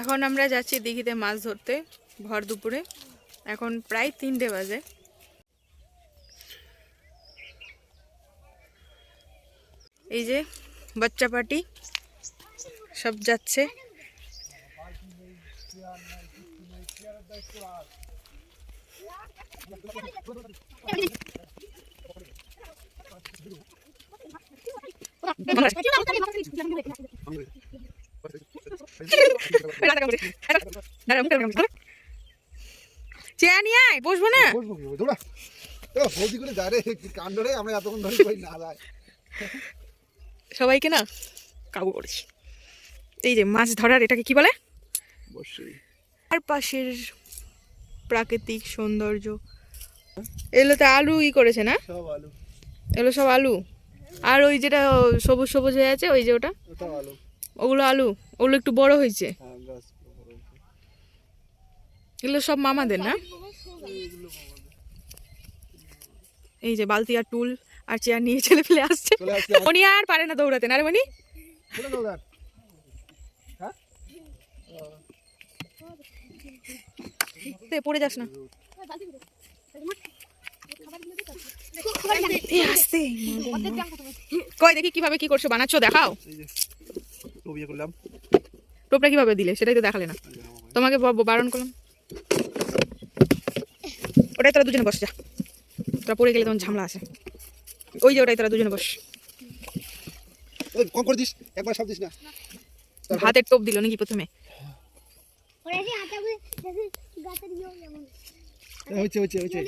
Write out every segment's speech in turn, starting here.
এখন আমরা যাচ্ছি দিঘিতে মাছ ধরতে, ভর দুপুরে। এখন প্রায় তিনটে বাজে। এই যে বাচ্চা পার্টি, সব যাচ্ছে। চেয়া নিয়ে আয় বসবো না। সবাইকে না কাবু করেছি। এই যে মাছ ধরার এটাকে কি বলে? আর পাশের প্রাকৃতিক সৌন্দর্য। এগুলো তো আলু ই করেছে না? এগুলো সব আলু। আর ওই যেটা সবুজ সবুজ হয়ে আছে ওই যে ওটা? আলু। ওগুলো আলু। ওগুলো একটু বড় হয়েছে? হ্যাঁ এগুলো সব মামাদের না? এই যে বালতি আর টুল আর চেয়ার নিয়ে ছেলে ফেলে আসছে। মনি আর পারে না দৌড়াতে। না রে মনি হ্যাঁ? পড়ে যাস না। কই দেখি কীভাবে কি করছ? বানাচ্ছো? দেখাও। এই যে ছবি করলাম। টোপটা কীভাবে দিলে? সেটাই তো দেখালে না। তোমাকে বারণ করলাম। ওটাই তোরা দুজনে বস যা। তোরা পড়ে গেলে তখন ঝামলা আছে। ওই যে ওটাই তোরা দুজনে বস। ওই কম করে দিস। একবার সব দিস না। হাতের টোপ দিল নাকি প্রথমে? হচ্ছে হচ্ছে হচ্ছে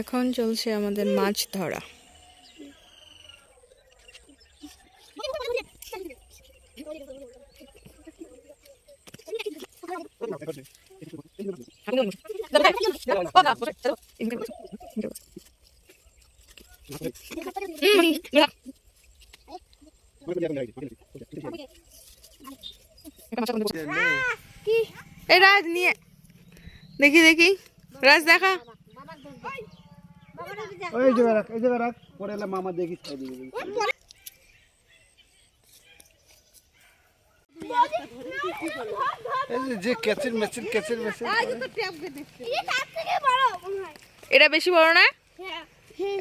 এখন চলছে আমাদের মাছ ধরা। এই রাজ নিয়ে। দেখি দেখি। রাজ দেখা। ওই যে রাখ এই যে রাখ। পরে এলে মামা দেখি খাই দিবি। যে- যে ক্যাচের মেচিন ক্যাচের মেচিন এই তার থেকে বড় মনে হয়। এটা বেশি বড় না? হ্যাঁ।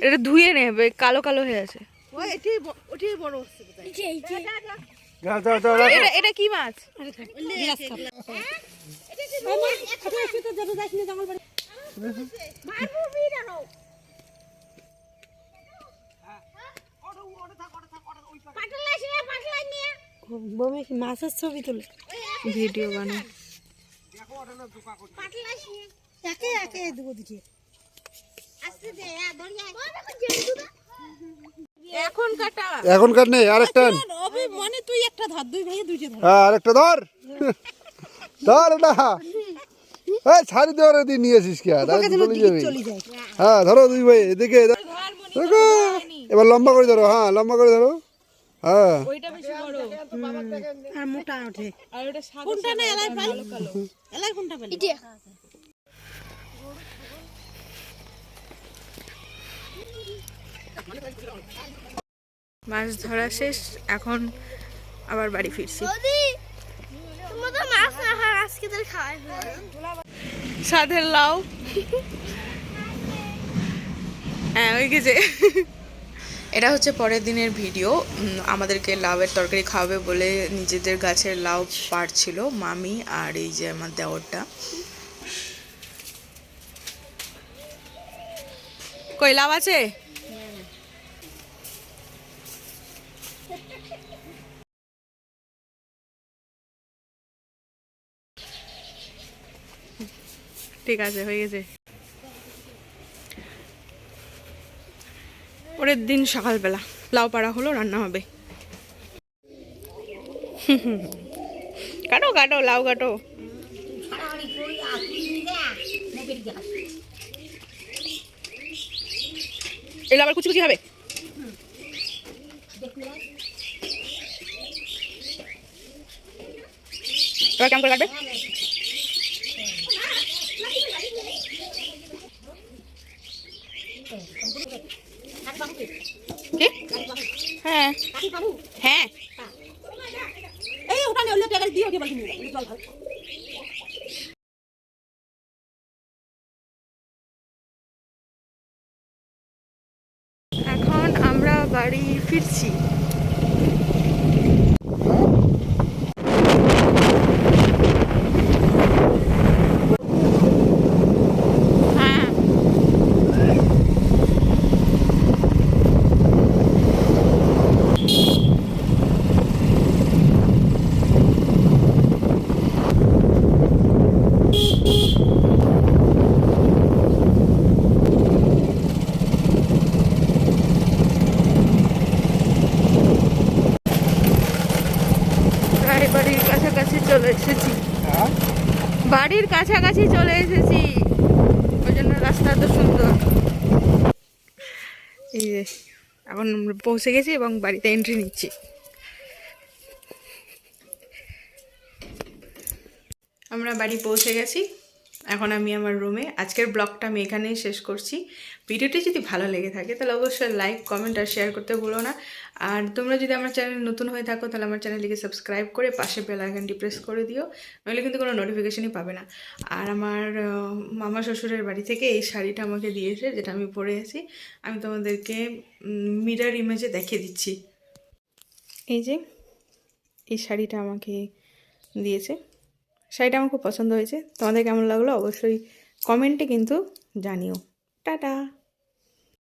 এটা ধুয়ে নেবে কালো কালো হয়ে আছে। এটা কি মাছ? নিয়ে মাছের ছবি তুলে ভিডিও বানায় একে একে দেবো দিকে। এখন কাটা নেই আরেকটা আন। মনে তুই একটা ধর দুই ভাইয়ে দুইটা ধর। হ্যাঁ আরেকটা ধর। ধর এই ছাড়ি দেওয়ার দিয়ে নিয়ে আসিস আর? চলে যাবি হ্যাঁ ধরো দুই ভাই এদিকে এদিকে। দেখো এবার লম্বা করে ধরো হ্যাঁ লম্বা করে ধরো। হ্যাঁ। ওইটা বেশি বড়। আর মোটা ওঠে। আর ওটা সাদা কোনটা না এলাই পাই এলাই কোনটা পাই ইটি মাছ ধরা শেষ এখন আবার বাড়ি ফিরছি। সাধের লাউ। হ্যাঁ ওই গেছে এটা হচ্ছে পরের দিনের ভিডিও। আমাদেরকে লাউয়ের তরকারি খাওয়াবে বলে নিজেদের গাছের লাউ পাড়ছিল মামি আর এই যে আমার দেওরটা। কই, লাউ আছে? ঠিক আছে, হয়ে গেছে। পরের দিন সকালবেলা। লাউ পাড়া হলো, রান্না হবে। কাটো কাটো, লাউ কাটো। এগুলো আবার কুচি কুচি হবে? এবার কেমন করে কাটবে? হ্যাঁ হ্যাঁ এই ওখানে অন্য জায়গায় দিয়ে ওকে বলছি জল। এখন আমরা বাড়ি ফিরছি হ্যাঁ প্রায় বাড়ির কাছাকাছি চলে এসেছি হ্যাঁ বাড়ির কাছাকাছি চলে এসেছি। ওই জন্য রাস্তা তো সুন্দর। এখন আমরা পৌঁছে গেছি এবং বাড়িতে এন্ট্রি নিচ্ছি। আমরা বাড়ি পৌঁছে গেছি। এখন আমি আমার রুমে আজকের ব্লগটা আমি এখানেই শেষ করছি। ভিডিওটি যদি ভালো লেগে থাকে, তাহলে অবশ্যই লাইক কমেন্ট আর শেয়ার করতে ভুলো না। আর তোমরা যদি আমার চ্যানেল নতুন হয়ে থাকো, তাহলে আমার চ্যানেলটিকে সাবস্ক্রাইব করে পাশে বেল আইকনটি প্রেস করে দিও। নইলে কিন্তু কোনো নোটিফিকেশনই পাবে না। আর আমার মামা শ্বশুরের বাড়ি থেকে এই শাড়িটা আমাকে দিয়েছে, যেটা আমি পরে আছি। আমি তোমাদেরকে মিরার ইমেজে দেখিয়ে দিচ্ছি। এই যে, এই শাড়িটা আমাকে দিয়েছে। শাড়িটা আমার খুব পছন্দ হয়েছে। তোমাদের কেমন লাগল অবশ্যই কমেন্টে কিন্তু জানিও। টাটা!